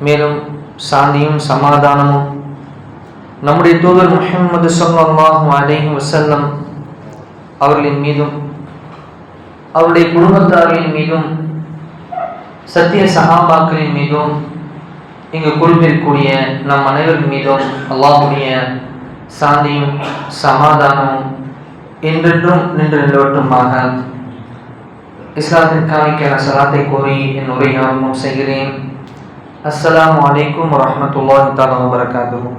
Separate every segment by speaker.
Speaker 1: மேலும் சாந்தியும் சமாதானமும் நம்முடைய தூதர் முஹம்மது ஸல்லல்லாஹு அலைஹி வஸல்லம் அவர்களின் மீதும் அவருடைய குடும்பத்தார்களின் மீதும் சத்திய சகாபாக்களின் மீதும் இங்கு குழுமிருக்கக்கூடிய நம் அனைவரின் மீதும் அல்லாஹுடைய சாந்தியும் சமாதானமும் என்றென்றும் நின்று நிலவட்டுமாக. இஸ்லாத்திற்கான சலாத்தை கோரி என் உரை ஆரம்பம் செய்கிறேன். அஸ்லாம் அலைக்கும் வரஹ்மத்துல்லாஹி தாலா வபரகாத்துஹு.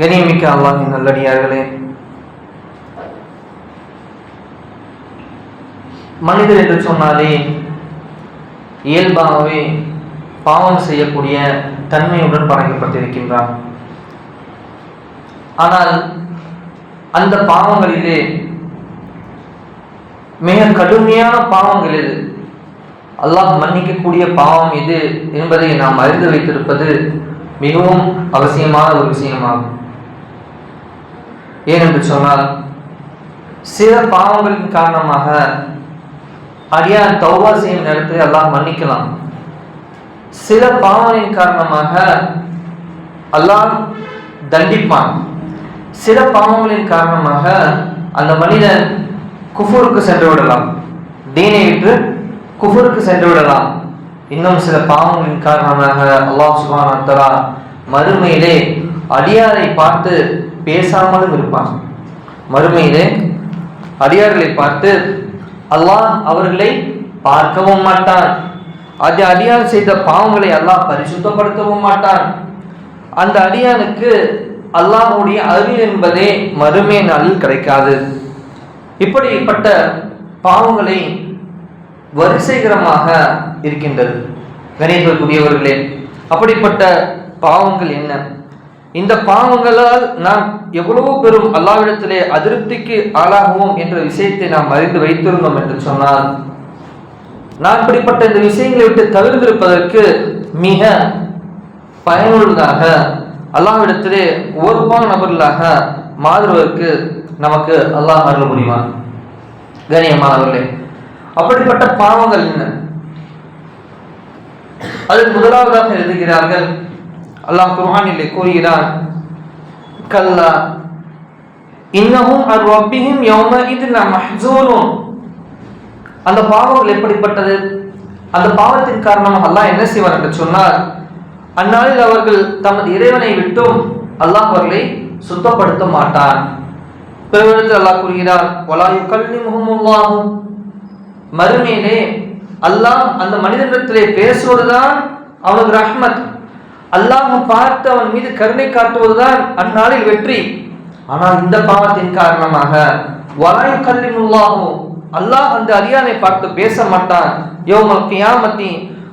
Speaker 1: கணியமிக்க அல்லாஹின் நல்லடியார்களே மனிதர் என்று சொன்னாலே இயல்பாகவே பாவம் செய்யக்கூடிய தன்மையுடன் படைக்கப்பட்டிருக்கின்றான். ஆனால் அந்த பாவங்களிலே மிக கடுமையான பாவங்கள் எது அல்லாஹ் மன்னிக்கக்கூடிய பாவம் இது என்பதை நாம் அறிந்து வைத்திருப்பது மிகவும் அவசியமான ஒரு விஷயமாகும். ஏனென்று சொன்னால் சில பாவங்களின் காரணமாக அடியான் தௌபா செய்யும் நேரத்தை அல்லாஹ் மன்னிக்கலாம். சில பாவங்களின் காரணமாக அல்லாஹ் தண்டிப்பான். சில பாவங்களின் காரணமாக அந்த மனிதன் குஃபூருக்கு சென்று விடலாம். தீனை விட்டு குஃபூருக்கு சென்று விடலாம். இன்னும் சில பாவங்களின் காரணமாக அல்லாஹ் சுபான் தலா மறுமையிலே அடியாரை பார்த்து பேசாமலும் இருப்பான். மறுமையிலே அடியார்களை பார்த்து அல்லாஹ் அவர்களை பார்க்கவும் மாட்டான். அது அடியார் செய்த பாவங்களை அல்லாஹ் பரிசுத்தப்படுத்தவும் மாட்டான். அந்த அடியானுக்கு அல்லாஹுடைய அருள் என்பதே மறுமை நாளில் கிடைக்காது. இப்படிப்பட்ட பாவங்களை வரிசைகரமாக இருக்கின்றது. கணேசருக்குரியவர்களே அப்படிப்பட்ட பாவங்கள் என்ன? இந்த பாவங்களால் நாம் எவ்வளவு பெரும் அல்லாவிடத்திலே அதிருப்திக்கு ஆளாகுவோம் என்ற விஷயத்தை நாம் அறிந்து வைத்திருந்தோம் என்று சொன்னால் நான் இப்படிப்பட்ட இந்த விஷயங்களை விட்டு தவிர்த்திருப்பதற்கு மிக பயனுள்ளதாக அல்லாவிடத்திலே ஒருபான நபர்களாக மாறுவதற்கு நமக்கு அல்லாஹ் அருள் புரிவான். கணியமானவர்களே அப்படிப்பட்ட பாவங்கள் என்ன? அதில் முதலாவதாக எழுதுகிறார்கள் அல்லாஹ் குர்ஆனிலே கூறுகிறான் கல்லா இன்னமும் அர்வப்பியும் யௌம இது மஹ்சூனுன் அந்த பாவங்கள் எப்படிப்பட்டது? அந்த பாவத்தின் காரணமாக அல்லாஹ் என்ன செய்வார் என்று சொன்னார் அந்நாளில் அவர்கள் தமது இறைவனை விட்டும் அல்லாஹ் அவர்களை சுத்தப்படுத்த மாட்டார் பிறகு அல்லாஹ் கூறுகிறார் வலாயு கல்வி முகமுல்லாகும் மறுமையிலே அல்லாஹ் அந்த மனிதனிடத்திலே பேசுவதுதான் அவனுக்கு ரஹ்மத். அல்லாஹ் பார்த்து அவன் மீது கருணை காட்டுவதுதான் அந்நாளில் வெற்றி. ஆனால் இந்த பாவத்தின் காரணமாக வலாயு கல்வி முல்லாகும் அல்லாஹ் அந்த அரியானை பார்த்து பேச மாட்டான். யோமல் கியாமத்தி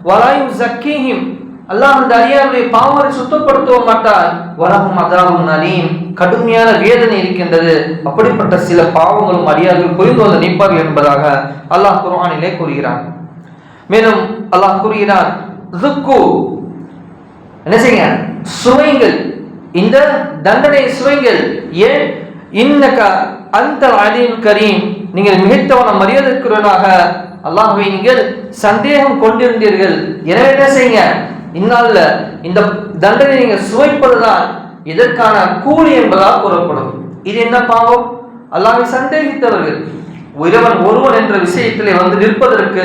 Speaker 1: வலாயு ஜக்கீஹிம் அல்லாஹ் அந்த அரியானுடைய பாவங்களை சுத்தப்படுத்தவ மாட்டார். வலகும் அதாவும் அலீம். கடுமையான வேதனை இருக்கின்றது. அப்படிப்பட்ட சில பாவங்களும் அடியார்கள் புரிந்து வந்து நிற்பார்கள் என்பதாக அல்லாஹ் குர்ஆனிலே கூறுகிறான். மேலும் அல்லாஹ் கூறுகிறான் ருக்கு என்ன செய்யுங்க? சுவைங்கள் இந்த தண்டனை சுவைங்கள் ஏன்? இன்னக அந்த அலீம் கரீம். நீங்கள் மிகைத்தவன மரியாதைக்குரியனாக அல்லாஹுவை நீங்கள் சந்தேகம் கொண்டிருந்தீர்கள். எனவே என்ன செய்யுங்க? இந்நாளில் இந்த தண்டனை சுவைப்பது சுவைப்பதுதான் இதற்கான கூலி என்பதாக கூறப்படும். இது என்ன பாவம்? அல்லாஹ்வை சந்தேகித்தவர்கள் இறைவன் ஒருவன் என்ற விஷயத்திலே வந்து நிற்பதற்கு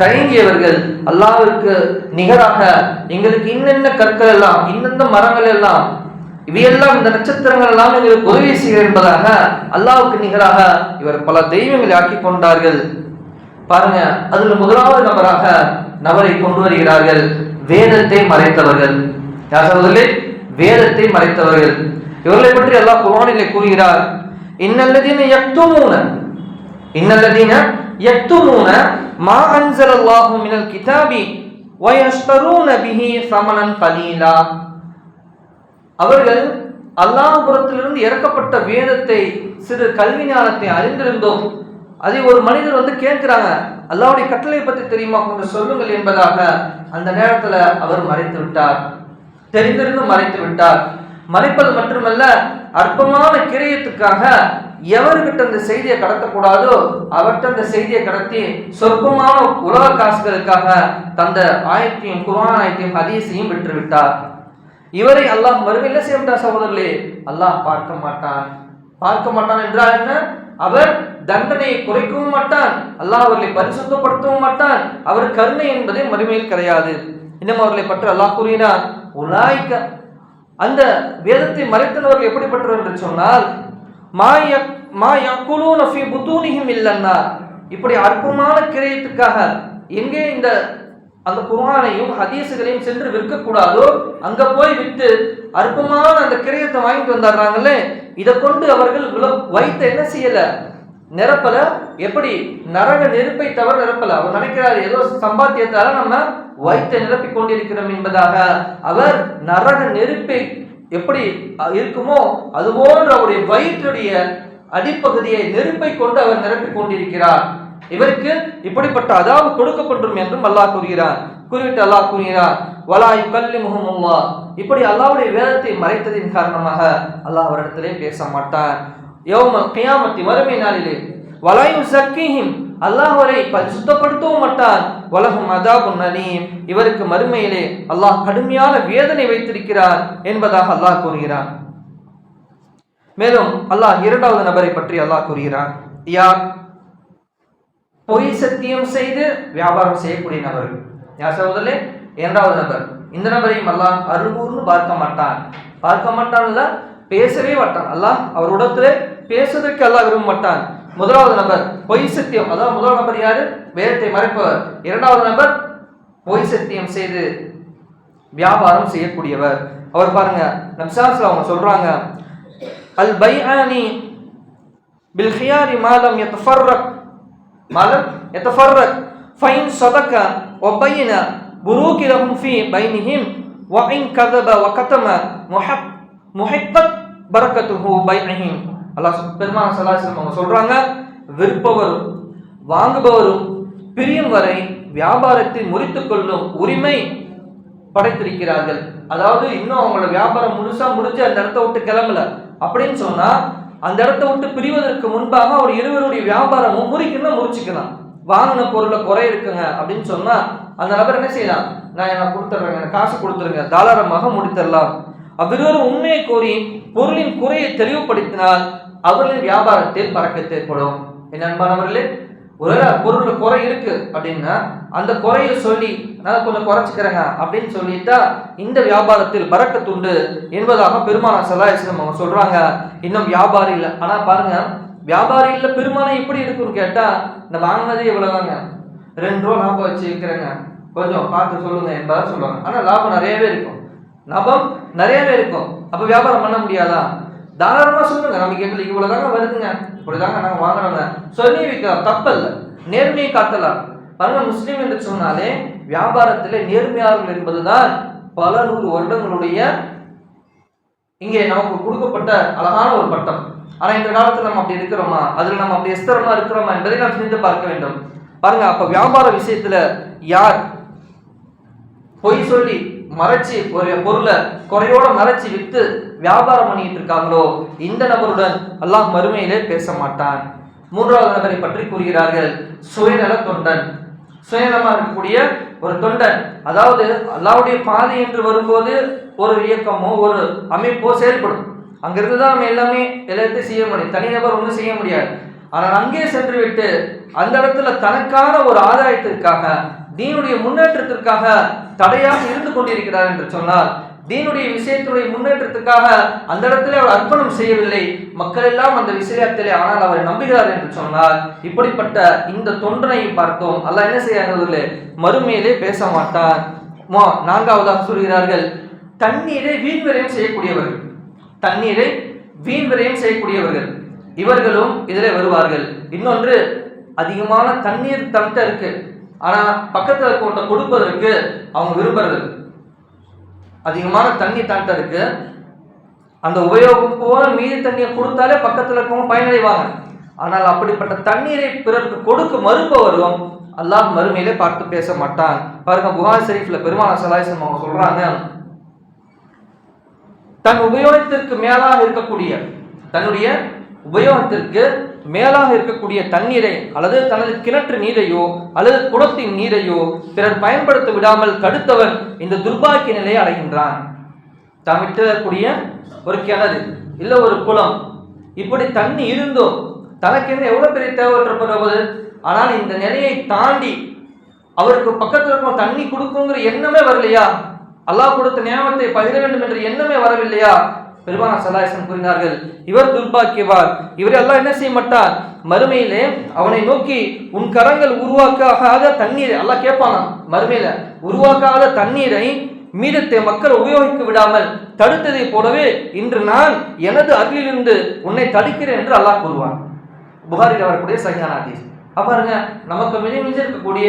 Speaker 1: தயங்கியவர்கள் அல்லாவிற்கு நிகராக எங்களுக்கு இன்னென்ன கற்கள் எல்லாம் இன்னெந்த மரங்கள் எல்லாம் இவையெல்லாம் இந்த நட்சத்திரங்கள் எல்லாம் எங்களுக்கு உதவி செய்கிறேன் என்பதாக அல்லாவுக்கு நிகராக இவர் பல தெய்வங்களை ஆக்கி கொண்டார்கள். பாருங்க அதில் முதலாவது நபராக நபரை கொண்டு வருகிறார்கள். வேதத்தை மறைத்தவர்கள். யார் சகோதரர்களே வேதத்தை மறைத்தவர்கள். இவர்களை பற்றி அல்லாஹ் குர்ஆனிலே கூறுகிறார். இன்னல்லதீன யக்துமூன இன்னல்லதீன யக்துமூன மா அன்ஸலல்லாஹு மினல் கிதாபி வயஷ்தரூன பிஹி சமணன் கலீலா. அவர்கள் அல்லாஹ்புரத்திலிருந்து இறக்கப்பட்ட வேதத்தை சிறு கல்வி ஞானத்தை அறிந்திருந்தோம். அதை ஒரு மனிதர் வந்து கேட்கிறாங்க அல்லாவுடைய கட்டளை பற்றி தெரியுமா? கொஞ்சம் சொல்லுங்கள் என்பதாக அந்த நேரத்தில் அவர் மறைத்து விட்டார். தெரிந்திருந்து மறைத்து விட்டார். மறைப்பது மட்டுமல்ல அற்பமான கிரியத்துக்காக எவர்கிட்ட அந்த செய்தியை கடத்தக்கூடாதோ அவர்கிட்ட அந்த செய்தியை கடத்தி சொற்பமான உலக காசுகளுக்காக தந்த ஆயத்தையும் குரான் ஆயத்தையும் ஹதீஸையும் விட்டுவிட்டார் இவரை அல்லாஹ் மறுமையில் செய்ய விட்டார் சகோதரர்களே. அல்லாஹ் பார்க்க மாட்டான். பார்க்க மாட்டான் என்றால் என்ன? அவர் தண்டனையை குறைக்கவும் மாட்டான். அல்லாஹ் அவர்களை பரிசுத்தப்படுத்தவும் மாட்டான். அவர் கருணை என்பதே மறுமையில் கிடையாது. இன்னும் அவர்களை பற்றி அல்லாஹ் கூறினார் உலாய்க்க அந்த வேதத்தை மறைத்தனவர்கள் எப்படிப்பட்டவர் என்று சொன்னால் மாய மா யக்குலூன நஃபி புத்தூனிஹிம் இல்லைன்னா இப்படி அற்பமான கிரயத்துக்காக எங்கே இந்த அந்த குர்ஆனையும் ஹதீசுகளையும் சென்று விற்கக்கூடாதோ அங்க போய் விற்று அற்பமான அந்த கிரயத்தை வாங்கிட்டு வந்துடுறாங்களே இதை கொண்டு அவர்கள் வைத்த என்ன செய்யல? நிரப்பல? எப்படி? நரக நெருப்பை தவிர நிரப்பல. அவர் நினைக்கிறார் ஏதோ சம்பாத்தியத்தால நம்ம வயிற்றை நிரப்பிக் கொண்டிருக்கிறோம் என்பதாக. அவர் நரக நெருப்பை எப்படி இருக்குமோ அதுபோன்று அவருடைய வயிற்றுடைய அடிப்பகுதியை நெருப்பை கொண்டு அவர் நிரப்பிக் கொண்டிருக்கிறார். இவருக்கு இப்படிப்பட்ட அதாவது கொடுக்கப்படும் என்றும் அல்லாஹ் கூறுகிறார் குறிவிட்டு அல்லாஹ் கூறுகிறார் வலாய் கல்லி முகமுல்லா இப்படி அல்லாவுடைய வேதத்தை மறைத்ததின் காரணமாக அல்லாஹ் அவரிடத்திலே பேச மாட்டார் யோம கியாமத்தி மறுமை நாளிலே. வலாயு சக்கிஹிம் அல்லாஹ் அவரை சுத்தப்படுத்தவும் மாட்டார். வலகும் அதாபுன் அலீம் இவருக்கு மறுமையிலே அல்லாஹ் கடுமையான வேதனை வைத்திருக்கிறார் என்பதாக அல்லாஹ் கூறுகிறார் மேலும் அல்லாஹ் இரண்டாவது நபரை பற்றி அல்லாஹ் கூறுகிறார் யார் பொய் சத்தியம் செய்து வியாபாரம் செய்யக்கூடிய நபர்கள். யார் சகோதரே இரண்டாவது நபர். இந்த நபரையும் அல்லாஹ் அருகூர்னு பார்க்க மாட்டான். பார்க்க மாட்டான்ல பேசவே மாட்டான். அல்லாஹ் அவருடத்துல பேசுவதற்கு அல்லாஹ் விரும்ப மாட்டான் முதலாவது நபர் பொய் சத்தியம். அதாவது முதல் நபர் யாரு? வேதத்தை மறைப்பவர். இரண்டாவது நபர் பொய் சத்தியம் செய்து வியாபாரம் செய்யக்கூடியவர். அவர் பாருங்க நம்சாஸ்ல அவங்க சொல்றாங்க அல் பைஆனி பில் ஹியாரி மாலம் யத்தஃபர்ரக் மாலம் யத்தஃபர்ரக் ஃபைன் சதக ஒப்பையின புரூக் ஃபி பைனிஹிம் வஇன் கதப வகதம முஹப் முஹிக்கத் பரக்கத்துஹு பைனிஹிம் அல்லாஹ் பெருமான் ஸல்லல்லாஹு அவங்க சொல்றாங்க விற்பவரும் வாங்குபவரும் பிரியும் வரை வியாபாரத்தை முறித்து கொள்ளும் உரிமை படைத்திருக்கிறார்கள். அதாவது இன்னும் அவங்களோட வியாபாரம் முழுசா முடிஞ்சு அந்த இடத்த விட்டு கிளம்பல. அப்படின்னு சொன்னா அந்த இடத்த விட்டு பிரிவதற்கு முன்பாக அவர் இருவருடைய வியாபாரமும் முறிக்கணும் முறிச்சுக்கலாம். வாங்கின பொருளை குறை இருக்குங்க அப்படின்னு சொன்னா அந்த நபர் என்ன செய்யலாம்? நான் எனக்கு கொடுத்துட்றேங்க எனக்கு காசு கொடுத்துருங்க தாராளமாக முடித்தரலாம். அவ்விருவரும் உண்மையை கோரி பொருளின் குறையை தெளிவுபடுத்தினால் அவர்களின் வியாபாரத்தில் பறக்கத்து ஏற்படும் என்ன அன்பானவர்களே? ஒருவேளை பொருள் குறை இருக்கு அப்படின்னா அந்த குறையை சொல்லி நான் கொஞ்சம் குறைச்சிக்கிறேங்க அப்படின்னு சொல்லிட்டா இந்த வியாபாரத்தில் பறக்கத்துண்டு என்பதாக பெருமான சலாஹிஸ்லம் அவங்க சொல்றாங்க. இன்னும் வியாபாரி இல்லை. ஆனா பாருங்க வியாபாரி இல்லை பெருமானம் எப்படி இருக்குன்னு கேட்டா இந்த வாங்கினதே இவ்வளவுதாங்க. ரெண்டு ரூபா லாபம் வச்சு விற்கிறேங்க கொஞ்சம் பார்த்து சொல்லுங்க என்பதா சொல்லுவாங்க. ஆனா லாபம் நிறையவே இருக்கும். லாபம் நிறையவே இருக்கும். அப்ப வியாபாரம் பண்ண முடியாதா? தாராளமா சொல்லுங்க. நமக்கு எங்களுக்கு இவ்வளவுதாங்க வருதுங்க. இப்படிதாங்க நாங்கள் வாங்குறோங்க. சொல்லி வைக்கலாம் தப்பல்ல நேர்மையை காட்டலாம். பாருங்க முஸ்லீம் என்று சொன்னாலே வியாபாரத்திலே நேர்மையாளர்கள் என்பதுதான் பல நூறு வருடங்களுடைய இங்கே நமக்கு கொடுக்கப்பட்ட அழகான ஒரு பட்டம். ஆனால் இந்த காலத்தில் நம்ம அப்படி இருக்கிறோமா? அதில் நம்ம அப்படி எஸ்தரமா இருக்கிறோமா என்பதை நாம் சிந்தித்து பார்க்க வேண்டும். பாருங்க அப்போ வியாபார விஷயத்தில் யார் பொய் சொல்லி மறைச்சி ஒரு பொருளை குறையோட மறைச்சி விற்று வியாபாரம் பண்ணிட்டு இருக்காங்களோ இந்த நபருடன் அல்லாஹ் மறுமையிலே பேச மாட்டான். மூன்றாவது நபரை பற்றி கூறுகிறார்கள் சுயநல தொண்டன். சுயநலமா இருக்கக்கூடிய ஒரு தொண்டன். அதாவது அல்லாவுடைய பாதை என்று வரும்போது ஒரு இயக்கமோ ஒரு அமைப்போ செயல்படும். அங்கிருந்து தான் நம்ம எல்லாமே எல்லாத்தையும் செய்ய முடியும். தனிநபர் ஒன்றும் செய்ய முடியாது. ஆனால் அங்கே சென்று விட்டு அந்த இடத்துல தனக்கான ஒரு ஆதாயத்திற்காக தீனுடைய முன்னேற்றத்திற்காக தடையாக இருந்து கொண்டிருக்கிறார் என்று சொன்னால் தீனுடைய விஷயத்துடைய முன்னேற்றத்துக்காக அந்த இடத்துல அவர் அர்ப்பணம் செய்யவில்லை. மக்கள் எல்லாம் அந்த விஷயத்திலே ஆனால் அவரை நம்புகிறார் என்று சொன்னால் இப்படிப்பட்ட இந்த தொண்டனையை பார்த்தோம். அல்ல என்ன செய்யாதவர்களே மறுமையிலே பேச மாட்டான் மோ நான்காவதாக சொல்கிறார்கள் தண்ணீரை வீண் விரயம் செய்யக்கூடியவர்கள். தண்ணீரை வீண் விரயம் செய்யக்கூடியவர்கள். இவர்களும் இதிலே வருவார்கள். இன்னொன்று அதிகமான தண்ணீர் தன்ட்ட இருக்கு. ஆனால் பக்கத்தில் இருக்கவங்க கொடுப்பதற்கு அவங்க விரும்புறது அதிகமான தண்ணி தன்ட்ட இருக்கு. அந்த உபயோகம் போல மீதி தண்ணியை கொடுத்தாலே பக்கத்தில் இருக்கவங்க பயனடைவாங்க. ஆனால் அப்படிப்பட்ட தண்ணீரை பிறருக்கு கொடுக்க மறுப்பவரும் அல்லாஹ் மறுமையிலே பார்த்து பேச மாட்டான். பாருங்க புகார் ஷெரீஃப்ல பெருமான சலாஹம் அவங்க சொல்றாங்க தன் உபயோகத்திற்கு மேலாக இருக்கக்கூடிய தன்னுடைய உபயோகத்திற்கு மேலாக இருக்கக்கூடிய தண்ணீரை அல்லது தனது கிணற்று நீரையோ அல்லது குளத்தின் நீரையோ பிறர் பயன்படுத்த விடாமல் தடுத்தவர் இந்த துர்பாக்கிய நிலையை அடைகின்றான். தாம் விட்டக்கூடிய ஒரு கிணறு இல்லை ஒரு குளம். இப்படி தண்ணி இருந்தும் தனக்கு என்ன எவ்வளவு பெரிய தேவைப்படுவது ஆனால் இந்த நிலையை தாண்டி அவருக்கு பக்கத்தில் இருக்கும் தண்ணி கொடுக்குங்கிற எண்ணமே வரலையா? அல்லாஹ் கொடுத்த நியமத்தை பகிர வேண்டும் என்ற எண்ணமே வரவில்லையா? பெருமான சலாயசன் கூறினார்கள் இவர் துர்பாக்கியவார் இவர் எல்லாம் என்ன செய்ய மாட்டார் மறுமையிலே அவனை நோக்கி உன் கரங்கள் உருவாக்காத தண்ணீரை அல்லாஹ் கேட்பானா மறுமையில உருவாக்காத தண்ணீரை மீதத்தை மக்கள் உபயோகிக்க விடாமல் தடுத்ததை போலவே இன்று நான் எனது அருளிலிருந்து உன்னை தடுக்கிறேன் என்று அல்லாஹ் கூறுவான். புகாரில் வரக்கூடிய சகியான ஹதீஸ். பாருங்க நமக்கு மிக மிக இருக்கக்கூடிய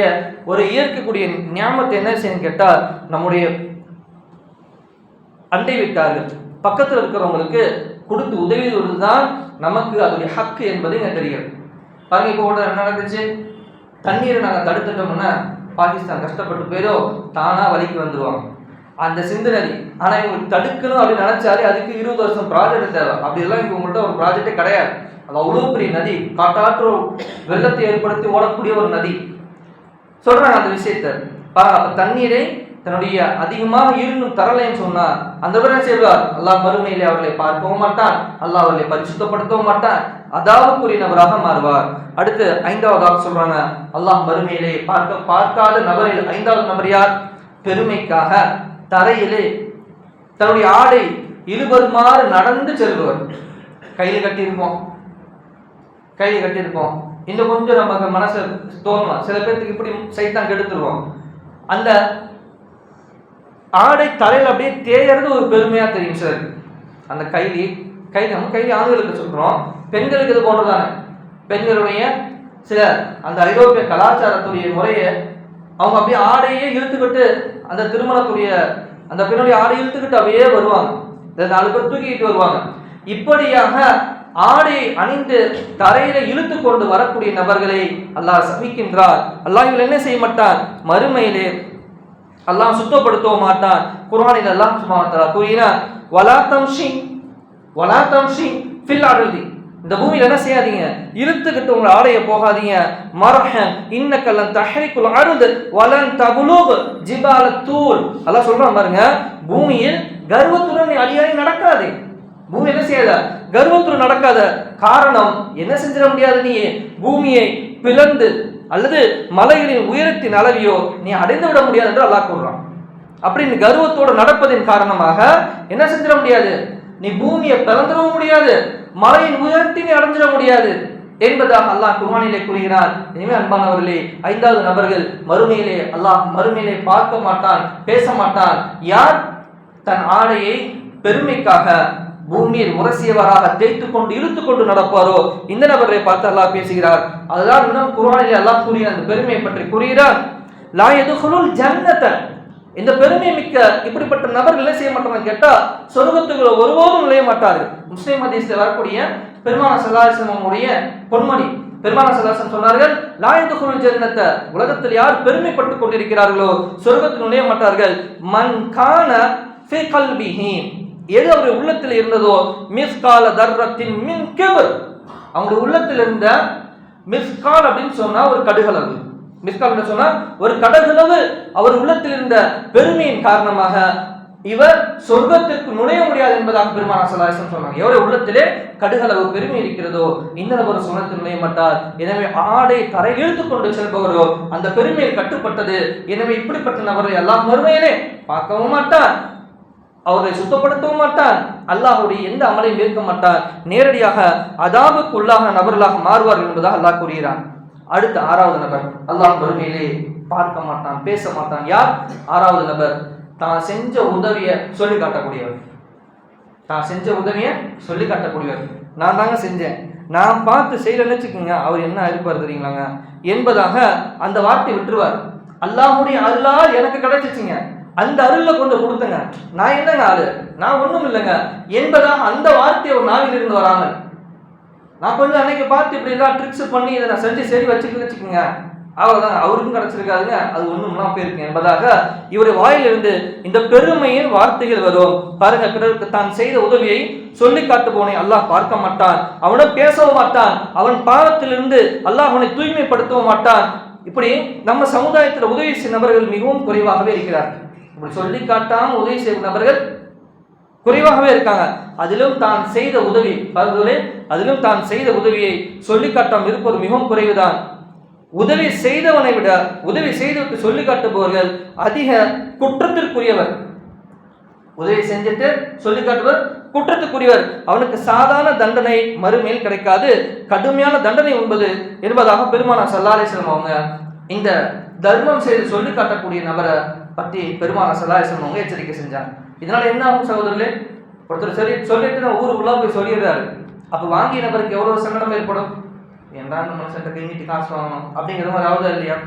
Speaker 1: ஒரு இயற்கக்கூடிய ஞாபகத்தை என்ன செய்யணும் கேட்டால் நம்முடைய அண்டை விட்டார்கள். பக்கத்தில் இருக்கிறவங்களுக்கு கொடுத்து உதவி தான் நமக்கு அதோடைய ஹக்கு என்பது எனக்கு தெரிகிறது பாருங்க இப்போ கூட என்ன நடந்துச்சு? தண்ணீரை நாங்கள் தடுத்துட்டோம்னா பாகிஸ்தான் கஷ்டப்பட்டு போயிடோ தானாக வலிக்கு வந்துடுவாங்க அந்த சிந்து நதி ஆனால் இவங்களுக்கு தடுக்கணும் அப்படின்னு நினைச்சாலே அதுக்கு இருபது வருஷம் ப்ராஜெக்ட் தேவை. அப்படிலாம் இவங்க உங்கள்கிட்ட ஒரு ப்ராஜெக்டே கிடையாது. அது அவ்வளோ பெரிய நதி. காட்டாற்று வெள்ளத்தை ஏற்படுத்தி ஓடக்கூடிய ஒரு நதி. சொல்கிறாங்க அந்த விஷயத்த. பாருங்க தண்ணீரை தன்னுடைய அதிகமாக இருந்தும் தரலைன்னு சொன்னார். அந்த என்ன செய்வார்? அல்லாஹ் மறுமையிலே அவர்களை பார்க்கவும் மாட்டான். அல்லாஹ் அவர்களை பரிசுத்தப்படுத்தவும் மாட்டான். அதாவுக்குரிய நபராக மாறுவார். அடுத்து ஐந்தாவதாக சொல்றாங்க. அல்லாஹ் மறுமையிலே பார்க்க பார்க்காத நபரில் ஐந்தாவது நபர் யார்? பெருமைக்காக தரையிலே தன்னுடைய ஆடை இருபருமாறு நடந்து செல்பவர் கையில் கட்டியிருப்போம். கையில் கட்டியிருப்போம். இன்னும் கொஞ்சம் நமக்கு மனசு தோணும் சில பேர்த்துக்கு இப்படி சைத்தான் கெடுத்துருவோம். அந்த ஆடை தலையில் அப்படியே தேயறது ஒரு பெருமையாக தெரியும் சார் அந்த கைலி கை நம்ம கைலி ஆண்களுக்கு சொல்கிறோம் பெண்களுக்கு இது போன்றதானே பெண்களுடைய சில அந்த ஐரோப்பிய கலாச்சாரத்துடைய முறையை அவங்க அப்படியே ஆடையே இழுத்துக்கிட்டு அந்த திருமணத்துடைய அந்த பெண்ணுடைய ஆடை இழுத்துக்கிட்டு அப்படியே வருவாங்க. இதை நாலு பேர் தூக்கிட்டு வருவாங்க. இப்படியாக ஆடை அணிந்து தரையில இழுத்து கொண்டு வரக்கூடிய நபர்களை அல்லாஹ் சபிக்கின்றார். அல்லாஹ் இவள் என்ன செய்ய மாட்டான்? மறுமையிலே அல்லாஹ் சுத்தப்படுத்தவும் மாட்டான். குர்ஆனில் அல்லாஹ் சுப்ஹானஹு கூறினார் வலா தம்ஷி வலா தம்ஷி ஃபில் அருதி. இந்த பூமியில் என்ன செய்யாதீங்க? இழுத்துக்கிட்டு உங்களை ஆடைய போகாதீங்க. மரஹன் இன்னக்கல்லன் தஹரிக்குல் அருது வலன் தகுலூப் ஜிபால தூள் அல்லாஹ் சொல்கிறான் பாருங்க பூமியில் கர்வத்துடன் நீ அழியாய் நடக்காதே. பூமி என்ன செய்யாத? கர்வத்துடன் நடக்காத. காரணம் என்ன செஞ்சிட முடியாது நீ பூமியை பிளந்து அல்லது மலைகளின் உயரத்தின் அளவையோ நீ அடைந்து விட முடியாது என்று அல்லாஹ் கூறுறான். அப்படின்னு கர்வத்தோடு நடப்பதின் காரணமாக என்ன செஞ்சிட முடியாது? நீ பூமியை பிறந்துடவும் முடியாது மலையின் உயரத்தை நீ அடைஞ்சிட முடியாது என்பதாக அல்லாஹ் குர்ஆனிலே கூறுகிறார் இனிமே அன்பானவர்களே ஐந்தாவது நபர்கள் மறுமையிலே அல்லாஹ் மறுமையிலே பார்க்க மாட்டான் பேச மாட்டான். யார் தன் ஆடையை பெருமைக்காக பூமியில் உரசியவராக தேய்த்து கொண்டு இழுத்து கொண்டு நடப்பாரோ? இந்த நபரை பார்த்து அல்லாஹ் பேசுகிறார். அதுதான் இன்னும் குரானில் அல்லாஹ் கூறிய அந்த பெருமையை பற்றி கூறுகிறார். லா எதுகுலுல் ஜன்னத்தன் இந்த பெருமை மிக்க இப்படிப்பட்ட நபர்கள் என்ன செய்ய மாட்டாங்க கேட்டால் சொர்க்கத்துக்குள்ள ஒருபோதும் நுழைய மாட்டார்கள். முஸ்லீம் ஹதீஸ்ல வரக்கூடிய பெருமான சதாசிரமனுடைய பொன்மணி பெருமான சதாசன் சொன்னார்கள் லாயதுகுல் ஜன்னத்தை உலகத்தில் யார் பெருமைப்பட்டு கொண்டிருக்கிறார்களோ சொர்க்கத்தில் நுழைய மாட்டார்கள். மன் கான ஃபி கல்பிஹி எது அவருடைய உள்ளத்தில் இருந்ததோ? மிஸ்கால தர்ரத்தின் மின் கெவர் அவங்களுடைய உள்ளத்தில் இருந்த மிஸ்கால் அப்படின்னு சொன்னா ஒரு கடுகளவு. மிஸ்கால் சொன்னா? ஒரு கடகளவு. அவர் உள்ளத்தில் இருந்த பெருமையின் காரணமாக இவர் சொர்க்கத்திற்கு நுழைய முடியாது என்பதாக பெருமான சலாசன் சொன்னாங்க. எவருடைய உள்ளத்திலே கடுகளவு பெருமை இருக்கிறதோ இந்த நபர் சொர்க்கத்தில் நுழைய மாட்டார். எனவே ஆடை தரை இழுத்து கொண்டு செல்பவரோ அந்த பெருமையில் கட்டுப்பட்டது. எனவே இப்படிப்பட்ட நபரை எல்லாம் மறுமையிலே பார்க்கவும் மாட்டார். அவரை சுத்தப்படுத்தவும் மாட்டான் அல்லாஹுடைய எந்த அமலையும் ஏற்க மாட்டான் நேரடியாக அதாபுக்கு உள்ளாக நபர்களாக மாறுவார்கள் என்பதாக அல்லாஹ் கூறுகிறான். அடுத்த ஆறாவது நபர். அல்லாஹ் வறுமையிலே பார்க்க மாட்டான் பேச மாட்டான். யார்? ஆறாவது நபர். தான் செஞ்ச உதவியை சொல்லி காட்டக்கூடியவர். தான் செஞ்ச உதவியை சொல்லி காட்டக்கூடியவர். நான் தாங்க செஞ்சேன். நான் பார்த்து செய்யலன்னு வச்சுக்கோங்க அவர் என்ன இருப்பார் தெரியுங்களாங்க? என்பதாக அந்த வார்த்தை விட்டுருவார். அல்லாஹுடைய அல்லா எனக்கு கிடைச்சிச்சுங்க. அந்த அருளில் கொண்டு கொடுத்தங்க. நான் என்னங்க ஆளு? நான் ஒன்றும் இல்லைங்க. என்பதாக அந்த வார்த்தை ஒரு நாவில் இருந்து வராமல். நான் கொஞ்சம் அன்னைக்கு பார்த்து இப்படி எல்லாம் ட்ரிக்ஸ் பண்ணி இதை நான் செஞ்சு சரி வச்சுக்கல வச்சுக்கோங்க. அவ்வளோதான் அவருக்கும் கிடச்சிருக்காதுங்க. அது ஒன்றும்லாம் போயிருக்கு. என்பதாக இவருடைய வாயிலிருந்து இந்த பெருமையின் வார்த்தைகள் வரும். பாருங்க பிறருக்கு தான் செய்த உதவியை சொல்லி காட்டுபவனை அல்லாஹ் பார்க்க மாட்டான். அவனும் பேசவும் மாட்டான். அவன் பாவத்திலிருந்து அல்லாஹ் அவனை தூய்மைப்படுத்தவும் மாட்டான். இப்படி நம்ம சமுதாயத்தில் உதவி செய்யும் நபர்கள் மிகவும் குறைவாகவே இருக்கிறார்கள். இப்படி சொல்லி காட்டாமல் உதவி செய்யும் நபர்கள் குறைவாகவே இருக்காங்க. அதிலும் தான் செய்த உதவி பாருங்களே அதிலும் தான் செய்த உதவியை சொல்லி காட்டாமல் இருப்பது மிகவும் குறைவுதான். உதவி செய்தவனை விட உதவி செய்துவிட்டு சொல்லி காட்டுபவர்கள் அதிக குற்றத்திற்குரியவர். உதவி செஞ்சுட்டு சொல்லி காட்டுவர் குற்றத்துக்குரியவர். அவனுக்கு சாதாரண தண்டனை மறுமையில் கிடைக்காது. கடுமையான தண்டனை உண்பது என்பதாக பெருமானா சல்லாலேஸ்வரம் அவங்க இந்த தர்மம் செய்து சொல்லி காட்டக்கூடிய நபரை பற்றி பெருமான சலாய் சொன்னவங்க எச்சரிக்கை செஞ்சாங்க. இதனால் என்ன ஆகும் சகோதரர்களே? ஒருத்தர் சரி சொல்லிட்டு நான் ஊர் உள்ள போய் சொல்லிடுறாரு. அப்போ வாங்கிய நபருக்கு எவ்வளோ சங்கடம் ஏற்படும்? ஏன்டா இந்த மனுஷன் கை காசு வாங்கணும்? அப்படிங்கிற மாதிரி ஆகுதா இல்லையா?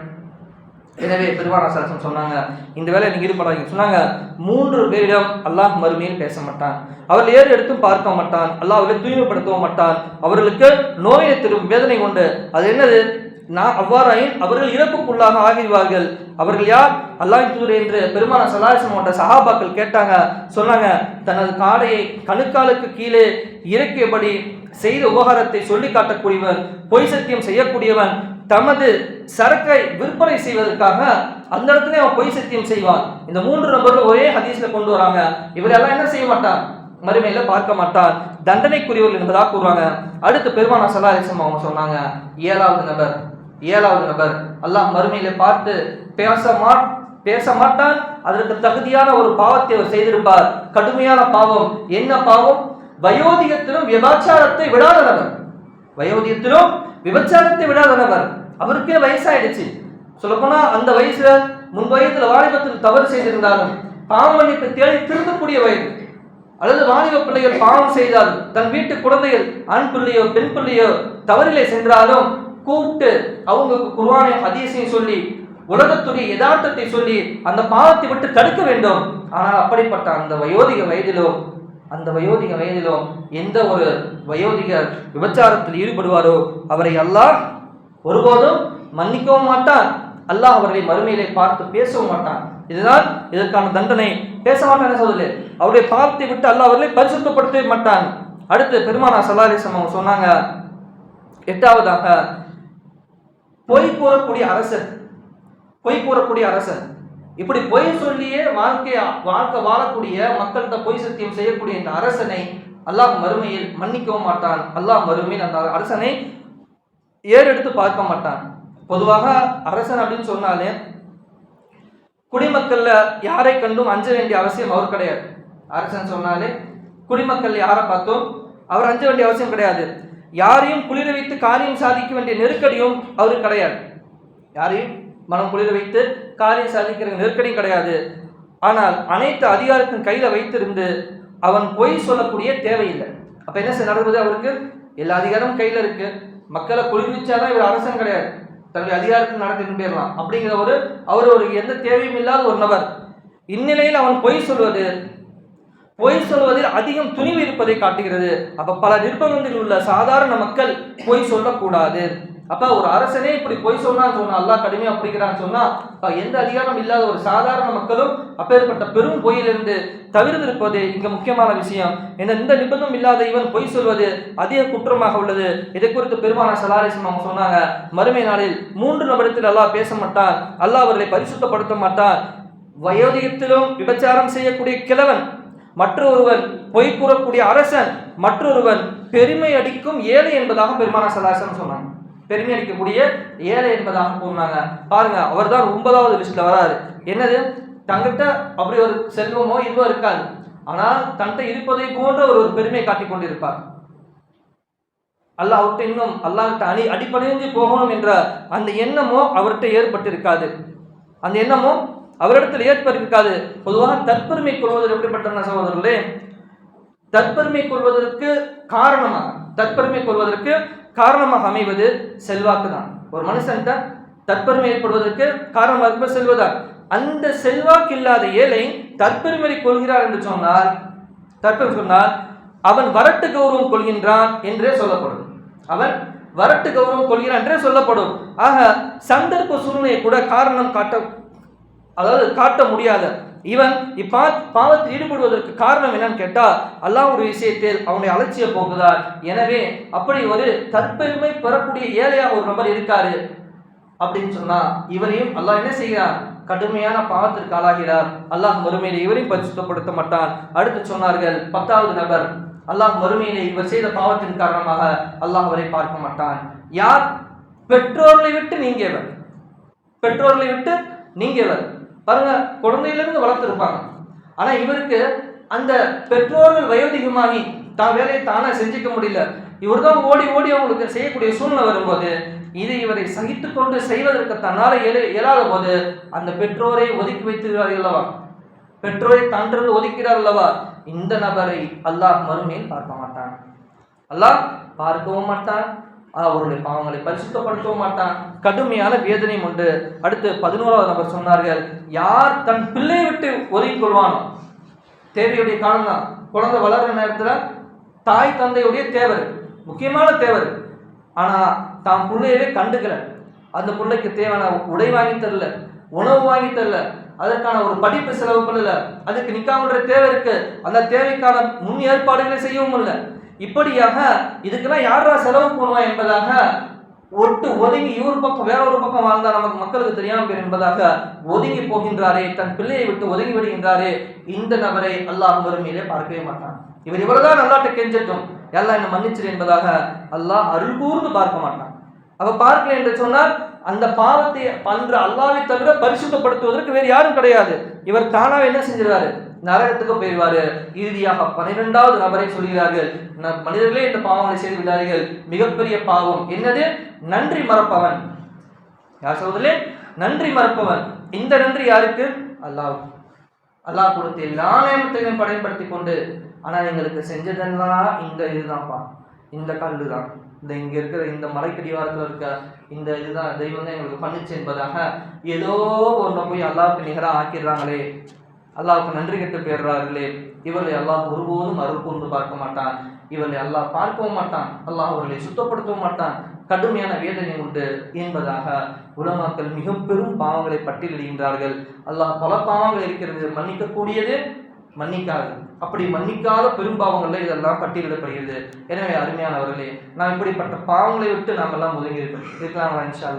Speaker 1: எனவே பெருமான சரசம் சொன்னாங்க இந்த வேலையை நீங்கள் ஈடுபடாதீங்க. சொன்னாங்க மூன்று பேரிடம் அல்லாஹ் மறுமையில் பேச மாட்டான். அவர்கள் ஏறு எடுத்தும் பார்க்க மாட்டான். அல்லாஹ் அவர்களை தூய்மைப்படுத்தவும் மாட்டான். அவர்களுக்கு நோயை தரும் வேதனை கொண்டு அது என்னது? நான் அவ்வாறாயின் அவர்கள் இறப்புக்குள்ளாக ஆகிடுவார்கள் அவர்கள் யார்? அல்லாஹ் தூர் என்று பெருமான சலாசம் போன்ற சஹாபாக்கள் கேட்டாங்க. சொன்னாங்க தனது காடையை கணுக்காலுக்கு கீழே இறக்கியபடி செய்த உபகாரத்தை சொல்லி காட்டக்கூடியவன் பொய் சத்தியம் செய்யக்கூடியவன் தமது சரக்கை விற்பனை செய்வதற்காக அந்த இடத்துல அவன் பொய் சத்தியம் செய்வான். இந்த மூன்று நபர்கள் ஒரே ஹதீஸ்ல கொண்டு வராங்க. இவரெல்லாம் என்ன செய்ய மாட்டான்? மறுமையில பார்க்க மாட்டான். தண்டனைக்குரியவர்கள் என்பதாக கூறுவாங்க. அடுத்து பெருமானா சலாரிசம் அவங்க சொன்னாங்க. ஏழாவது நபர். ஏழாவது நபர். அல்லாஹ் மறுமையில பார்த்து பேச மா பேச மாட்டார் அதற்கு தகுதியான ஒரு பாவத்தை அவர் செய்திருப்பார். கடுமையான பாவம். என்ன பாவம்? வயோதிகத்திலும் விபச்சாரத்தை விடாத நபர் வயோதிகத்திலும் விபச்சாரத்தை விடாத நபர் அவருக்கே வயசாயிடுச்சு. சொல்லப்போனா அந்த வயசுல முன் வயதுல வாலிபத்தில் தவறு செய்திருந்தாலும் பாவ மன்னிப்பு தேடி திருந்தக்கூடிய வயது. அல்லது வாலிப பிள்ளைகள் பாவம் செய்தால் தன் வீட்டு குழந்தைகள் ஆண் பிள்ளையோ பெண் பிள்ளையோ தவறிலே சென்றாலும் கூப்பிட்டு அவங்களுக்கு குர்வானை ஹதீஸையும் சொல்லி உலகத்துடைய யதார்த்தத்தை சொல்லி அந்த பாவத்தை விட்டு தடுக்க வேண்டும். ஆனால் அப்படிப்பட்ட அந்த வயோதிக வயதிலும் அந்த வயோதிக வயதிலும் எந்த ஒரு வயோதிக விபச்சாரத்தில் ஈடுபடுவாரோ அவரை அல்லாஹ் ஒருபோதும் மன்னிக்கவும் மாட்டான். அல்லாஹ் அவர்களை மறுமையிலே பார்த்து பேசவும் மாட்டான். இதுதான் இதற்கான தண்டனை. பேச மாட்டான் சொல்லல அவருடைய பாவத்தை விட்டு அல்லாஹ் அவர்களை பரிசுத்தப்படுத்தவே மாட்டான். அடுத்து பெருமானா சல்லாலிசம் அவங்க சொன்னாங்க எட்டாவதாக பொய் கூறக்கூடிய அரசன். பொய் கூறக்கூடிய அரசன். இப்படி பொய் சொல்லியே வாழ்க்கைய வாழ்க்கை வாழக்கூடிய மக்கள்கிட்ட பொய் சத்தியம் செய்யக்கூடிய இந்த அரசனை அல்லாஹ் மறுமையில் மன்னிக்கவும் மாட்டான். அல்லாஹ் மறுமையில் அந்த அரசனை ஏறெடுத்து பார்க்க மாட்டான். பொதுவாக அரசன் அப்படின்னு சொன்னாலே குடிமக்கள்ல யாரை கண்டும் அஞ்ச வேண்டிய அவசியம் அவர் கிடையாது. அரசன் சொன்னாலே குடிமக்கள் யாரை பார்த்தோம் அவர் அஞ்ச வேண்டிய அவசியம் கிடையாது. யாரையும் குளிர வைத்து காரியம் சாதிக்க வேண்டிய நெருக்கடியும் அவருக்கு கிடையாது. யாரையும் மனம் குளிர வைத்து காரியம் சாதிக்கிற நெருக்கடியும் கிடையாது. ஆனால் அனைத்து அதிகாரத்தின் கையில் வைத்திருந்து அவன் பொய் சொல்லக்கூடிய தேவையில்லை. அப்போ என்ன நடக்குது அவருக்கு? எல்லா அதிகாரமும் கையில் இருக்கு. மக்களை குளிர்விச்சாதான் இவர் அரசன் கிடையாது. தன்னுடைய அதிகாரத்தில் நடத்திட்டு போயிடலாம் அப்படிங்கிற ஒரு அவர் ஒரு எந்த தேவையும் இல்லாத ஒரு நபர். இந்நிலையில் அவன் பொய் சொல்வது பொய் சொல்வதில் அதிகம் துணிவு இருப்பதை காட்டுகிறது. அப்ப பல நிர்பந்தங்களில் உள்ள சாதாரண மக்கள் பொய் சொல்லக்கூடாது. அப்ப ஒரு அரசனே இப்படி பொய் சொன்னான்னு சொன்னா அல்லாஹ் கடுமையா பிடிக்கிறான்னு சொன்னா எந்த அதிகாரம் இல்லாத ஒரு சாதாரண மக்களும் அப்பேற்பட்ட பெரும் பொய்யிலிருந்து தவிர்த்திருப்பது இங்க முக்கியமான விஷயம். என இந்த நிபந்தம் இல்லாத இவன் பொய் சொல்வது அதிக குற்றமாக உள்ளது. இதை குறித்து பெருமான சலாரிசம் அவங்க சொன்னாங்க. மறுமை நாளில் மூன்று நபரத்தில் அல்லாஹ் பேச மாட்டான். அல்லாஹ் அவர்களை பரிசுத்தப்படுத்த மாட்டான். வயோதிகத்திலும் விபச்சாரம் செய்யக்கூடிய கிழவன் மற்றொருவன் பொய் கூறக்கூடிய அரசன் மற்றொருவன் பெருமை அடிக்கும் ஏழை என்பதாக பெருமான சதாசன் சொன்னாங்க. பெருமை அடிக்கக்கூடிய ஏழை என்பதாக கூறினாங்க. பாருங்க அவர் தான் ஒன்பதாவது லிஸ்ட்ல வராரு. என்னது? தங்கிட்ட அப்படி ஒரு செல்வமோ இதுவோ இருக்காது. ஆனால் தன்கிட்ட இருப்பதை போன்ற ஒரு ஒரு பெருமையை காட்டிக் கொண்டிருப்பார். அல்லாஹ் அவர்கிட்ட இன்னும் அல்லாஹ்கிட்ட அணி அடிப்படைஞ்சு போகணும் என்ற அந்த எண்ணமோ அவர்கிட்ட ஏற்பட்டிருக்காது. அந்த எண்ணமும் அவரிடத்தில் ஏற்பட்டிருக்காது. பொதுவாக தற்பெருமை கொள்வது எப்படிப்பட்ட சகோதரர்களே? தற்பெருமை கொள்வதற்கு காரணமாக தற்பெருமை கொள்வதற்கு காரணமாக அமைவது செல்வாக்கு தான் ஒரு மனுஷன்கிட்ட தற்பெருமை ஏற்படுவதற்கு காரணமாக இருப்பது செல்வதான் அந்த செல்வாக்கு இல்லாத ஏழை தற்பெருமை கொள்கிறார் என்று சொன்னால் தற்பெருமை சொன்னால் அவன் வரட்டு கௌரவம் கொள்கின்றான் என்றே சொல்லப்படும். அவன் வரட்டு கௌரவம் கொள்கிறான் என்றே சொல்லப்படும். ஆக சந்தர்ப்ப சூழ்நிலையை கூட காரணம் காட்ட அதாவது காட்ட முடியாத. இவன் இப்பா பாவத்தில் ஈடுபடுவதற்கு காரணம் என்னன்னு கேட்டால் அல்லாஹ் ஒரு விஷயத்தில் அவனை அலட்சிய போகுதார் எனவே அப்படி ஒரு தற்பெருமை பெறக்கூடிய ஏழையாக ஒரு நபர் இருக்காரு அப்படின்னு சொன்னா இவரையும் அல்லாஹ் என்ன செய்கிறான்? கடுமையான பாவத்திற்கு ஆளாகிறார். அல்லாஹ் மறுமையில இவரையும் பரிசுத்தப்படுத்த மாட்டான். அடுத்து சொன்னார்கள் பத்தாவது நபர் அல்லாஹ் மறுமையிலே இவர் செய்த பாவத்தின் காரணமாக அல்லாஹ் அவரை பார்க்க மாட்டான். யார்? பெற்றோர்களை விட்டு நீங்கியவர். பெற்றோர்களை விட்டு நீங்கியவர். பாருங்க குழந்தையிலிருந்து வளர்த்துருப்பாங்க. ஆனா இவருக்கு அந்த பெற்றோர்கள் வயோதிகமாகி தான் வேலையை தானே செஞ்சுக்க முடியல. இவர் தான் ஓடி ஓடி அவங்களுக்கு செய்யக்கூடிய சூழ்நிலை வரும்போது இது இவரை சகித்து கொண்டு செய்வதற்கு தன்னால் இயல இயலாத போது அந்த பெற்றோரை ஒதுக்கி வைத்துகிறார் அல்லவா? பெற்றோரை தன்று ஒதுக்கிறார் அல்லவா? இந்த நபரை அல்லாஹ் மறுமையில் பார்க்க மாட்டான். அல்லாஹ் பார்க்கவும் மாட்டான். அவருடைய பாவங்களை பரிசுத்தப்படுத்தவும் மாட்டான். கடுமையான வேதனையும் உண்டு. அடுத்து பதினோராவது நபர் சொன்னார்கள் யார் தன் பிள்ளையை விட்டு ஒதுக்கிக் கொள்வானோ? தேவையுடைய காலம் தான். குழந்தை வளர்ற நேரத்தில் தாய் தந்தையுடைய தேவர் முக்கியமான தேவர். ஆனால் தான் பிள்ளையவே கண்டுக்கல. அந்த பிள்ளைக்கு தேவையான உடை வாங்கி தரல உணவு வாங்கி தரல அதற்கான ஒரு படிப்பு செலவு பண்ணல. அதுக்கு நிக்காமன்ற தேவை இருக்கு அந்த தேவைக்கான முன் ஏற்பாடுகளை செய்யவும் இல்லை. இப்படியாக இதுக்கெல்லாம் யாரா செலவு பண்ணுவா என்பதாக ஒட்டு ஒதுங்கி இவர் பக்கம் வேற ஒரு பக்கம் வாழ்ந்தால் நமக்கு மக்களுக்கு தெரியாமல் போயிரும் என்பதாக ஒதுங்கி போகின்றாரே தன் பிள்ளையை விட்டு ஒதுங்கி விடுகின்றாரே இந்த நபரை அல்லாஹ் வறுமையிலே பார்க்கவே மாட்டான். இவர் இவ்வளவுதான் நல்லாட்ட கெஞ்சட்டும். எல்லாம் என்ன மன்னிச்சிரு என்பதாக அல்லாஹ் அருள் கூர்ந்து பார்க்க மாட்டான். அவ பார்க்கல என்று சொன்னால் அந்த பாவத்தை பண்ற அல்லாவை தவிர பரிசுத்தப்படுத்துவதற்கு வேறு யாரும் கிடையாது. இவர் தானாக என்ன செஞ்சிருவாரு? நரகத்துக்கு போயிடுவாரு இறுதியாக பன்னிரெண்டாவது நபரை சொல்கிறார்கள் ந- மனிதர்களே இந்த பாவங்களை செய்து விட்டார்கள் மிகப்பெரிய பாவம். என்னது? நன்றி மறப்பவன். யார் சொல்வதில்லை? நன்றி மறப்பவன். இந்த நன்றி யாருக்கு? அல்லாஹ் அல்லாஹ் கொடுத்த எல்லா நியமத்தையும் பயன்படுத்தி கொண்டு ஆனால் எங்களுக்கு செஞ்சதெல்லாம் இந்த இதுதான்ப்பா. இந்த கல்லு தான் இந்த இங்கே இருக்கிற இந்த மலைக்கடிவாரத்தில் இருக்க இந்த இதுதான் தெய்வம் தான் எங்களுக்கு பண்ணுச்சு என்பதாக ஏதோ ஒன்றை போய் அல்லாவுக்கு நிகராக ஆக்கிடுறாங்களே. அல்லாவுக்கு நன்றி கெட்டு போயிடுறார்களே. இவர்களை அல்லாஹ் ஒருபோதும் அருள் பார்க்க மாட்டான். இவர்களை அல்லாஹ் பார்க்கவும் மாட்டான். அல்லாஹ் அவர்களை சுத்தப்படுத்தவும் மாட்டான். கடுமையான வேதனை உண்டு என்பதாக உலமாக்கள் மிக பெரும் பாவங்களை பட்டியலிடுகின்றார்கள். அல்லாஹ் பல பாவங்கள் இருக்கிறது. மன்னிக்கக்கூடியது மன்னிக்காது. அப்படி மன்னிக்காத பெரும்பாவங்களில் இதெல்லாம் பட்டியலிடப்படுகிறது. எனவே அருமையானவர்களே நாம் இப்படிப்பட்ட பாவங்களை விட்டு நாம் எல்லாம் ஒதுங்கி இருக்கோம் இருக்கலாங்களா இன்ஷா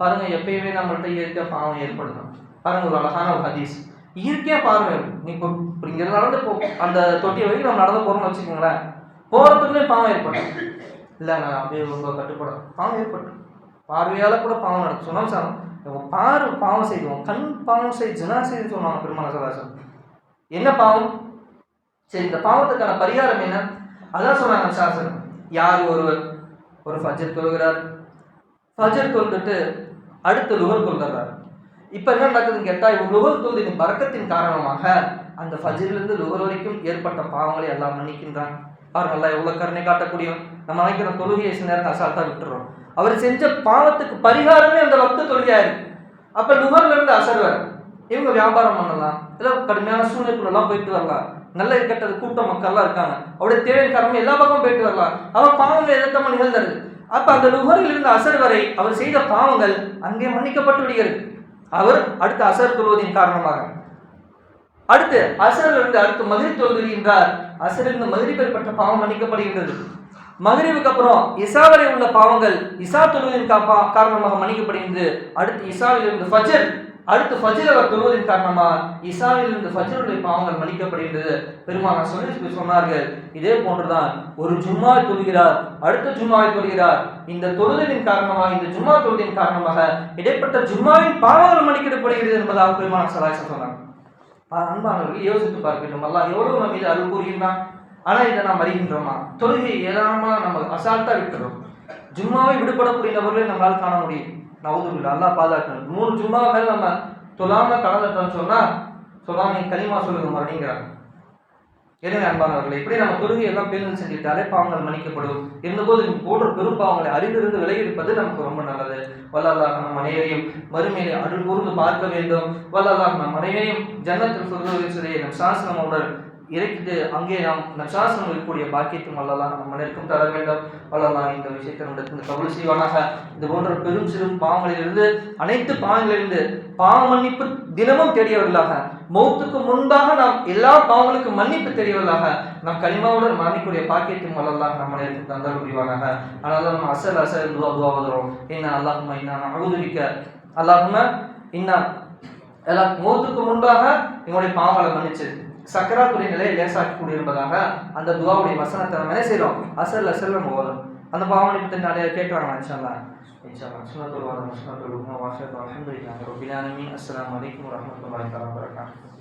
Speaker 1: பாருங்க எப்பயுமே நம்மள்கிட்ட இயற்கை பாவம் ஏற்படணும். பாருங்க ஒரு அழகான ஒரு ஹதீஸ். இயற்கையாக பாருங்க. நீ இப்போ இப்ப இங்கே நடந்து போ அந்த தொட்டி வரைக்கும் நம்ம நடந்து போகிறோம்னு வச்சுக்கோங்களேன். போகிறதுக்குள்ளே பாவம் ஏற்படும் இல்லை நான் அப்படியே ரொம்ப கட்டுப்படும் பாவம் ஏற்பட்டு பார்வையால் கூட பாவம் நடக்கும். சொன்னோம் சார் பாரு பாவம் செய்வோம் கண் பாவம் செய் ஜினா செய்து சொன்னாங்க பெருமான சதாசம் என்ன பாவம்? சரி இந்த பாவத்துக்கான பரிகாரம் என்ன? அதான் சொன்னாங்க சாசன் யார் ஒருவர் ஒரு ஃபஜர் தொழுகிறார். ஃபஜர் தொழுதுட்டு அடுத்த லுகர் கொள்கிறார் இப்போ என்ன நடக்குதுன்னு கேட்டால் இவன் லுகர் தொழுதின் பறக்கத்தின் காரணமாக அந்த ஃபஜிலிருந்து லுகர் வரைக்கும் ஏற்பட்ட பாவங்களை எல்லாம் மன்னிக்கின்றான். அவர் நல்லா எவ்வளோ கருணை காட்டக்கூடியவன். நம்ம நினைக்கிற தொழுகையை சில நேரத்தை அசால்ட்டாக விட்டுறோம். அவர் செஞ்ச பாவத்துக்கு பரிகாரமே அந்த பக்த தொழுகையா இருக்கு அப்போ லுகர்ல இருந்து அசர் வர இவங்க வியாபாரம் பண்ணலாம். ஏதோ கடுமையான சூழ்நிலைக்குள்ளெல்லாம் போயிட்டு வரலாம். நல்ல கெட்டது கூட்டம் மக்கள்லாம் இருக்காங்க. அவருடைய தேவையின் காரணம் எல்லா பக்கமும் போயிட்டு வரலாம். அவர் பாவங்கள் எதிர்த்தமா நிகழ்ந்தது. அப்ப அந்த நுகரில் இருந்த அசர் வரை அவர் செய்த பாவங்கள் அங்கே மன்னிக்கப்பட்டு விடுகிறது. அவர் அடுத்து அசர் தொழுவதின் காரணமாக. அடுத்து அசரிலிருந்து அடுத்து மகிழ் தொழுகின்றார் அசரிலிருந்து மகிழ்வு பெறப்பட்ட பாவம் மன்னிக்கப்படுகின்றது. மகிரிவுக்கு அப்புறம் இசா வரை உள்ள பாவங்கள் இசா தொழுவின் காரணமாக மன்னிக்கப்படுகின்றது. அடுத்து இசாவில் இருந்து ஃபஜர் அடுத்து ஃபஜில் அவர் தொழுவதின் காரணமா இசாவிலிருந்து ஃபஜருடைய பாவங்கள் மன்னிக்கப்படுகின்றது. பெருமான சொல்லி சொன்னார்கள். இதே போன்றுதான் ஒரு ஜும்மா தொழுகிறார் அடுத்த ஜும்மாவை தொழுகிறார். இந்த தொழுதலின் காரணமாக இந்த ஜும்மா தொழுதின் காரணமாக இடைப்பட்ட ஜும்மாவின் பாவங்கள் மன்னிக்கப்படுகிறது என்பதாக பெருமான சலாசம் சொன்னாங்க அன்பானவர்கள் யோசித்து பார்க்க வேண்டும் அல்லாஹ் எவ்வளவு நம்ம மீது அருள் கூறுகின்றான். ஆனால் இதை நாம் அறிகின்றோமா? தொழுகை ஏதாம நம்ம அசால்ட்டாக விட்டுறோம். ஜும்மாவை விடுபடக்கூடிய நபர்களை நம்மளால் காண முடியும். நவுதுபில்லா நல்லா பாதுகாக்கணும். மூணு ஜும்மா மேல நம்ம தொழாம கலந்துட்டோம்னு சொன்னா சொல்லாம கலிமா சொல்லுங்க மறுபடிங்கிறாங்க. எனவே அன்பானவர்களே இப்படி நம்ம தொழுகை எல்லாம் பேருந்து செஞ்சுட்டாலே பாவங்கள் மன்னிக்கப்படும் இருந்தபோது இது போன்ற பெரும் பாவங்களை அறிந்திருந்து விலகிருப்பது நமக்கு ரொம்ப நல்லது. வல்லல்லாஹ் நம் மனைவியையும் மறுமையை அருள் கூர்ந்து பார்க்க வேண்டும். வல்லல்லாஹ் நம் மனைவியையும் ஜன்னத்தில் சொல்வதை நம் சாஸ்திரமுடன் இருக்குது. அங்கே நாம் நசாசனம் இருக்கக்கூடிய பாக்கியத்தும் அல்லலாம் நம்ம மனிதருக்கும் தர வேண்டும். அல்லலாம் இந்த விஷயத்தை நம்மிடத்தில் கபல் செய்வானாக. இது போன்ற பெரும் சிறு பாவங்களிலிருந்து அனைத்து பாவங்களிலிருந்து பாவ மன்னிப்பு தினமும் தெரியவர்களாக மௌத்துக்கு முன்பாக நாம் எல்லா பாவங்களுக்கும் மன்னிப்பு தெரியவர்களாக நம் கனிமாவுடன் மரணிக்கூடிய பாக்கியத்தின் அல்லலாம் நம்ம மனிதருக்கு தந்தால் புரிவானாக. அதனால நம்ம அசல் அசல் துவா துவா வதுறோம் என்ன அல்லாஹுமா என்ன அழுதுவிக்க அல்லாஹுமா இன்னும் எல்லா மௌத்துக்கு முன்பாக எங்களுடைய பாவங்களை மன்னிச்சு சக்கராத்துடைய நிலையை லேசாக்கி கூடியிருப்பதாக அந்த துவாவுடைய வசனத்தை நம்ம என்ன செய்கிறோம் அசல் அசல் நம்ம ஓதும் அந்த பாவனை பற்றி நிறைய கேட்குறாங்க இன்ஷால்லா இன்ஷால்லா சுனத்துல் வாதம் சுனத்துல் உமா வாஷத் அலமதுல்லாஹி ரபில் அஸ்லாம் அஸ்ஸலாமு அலைக்கும் வரஹ்மத்துல்லாஹி வபரகாத்துஹு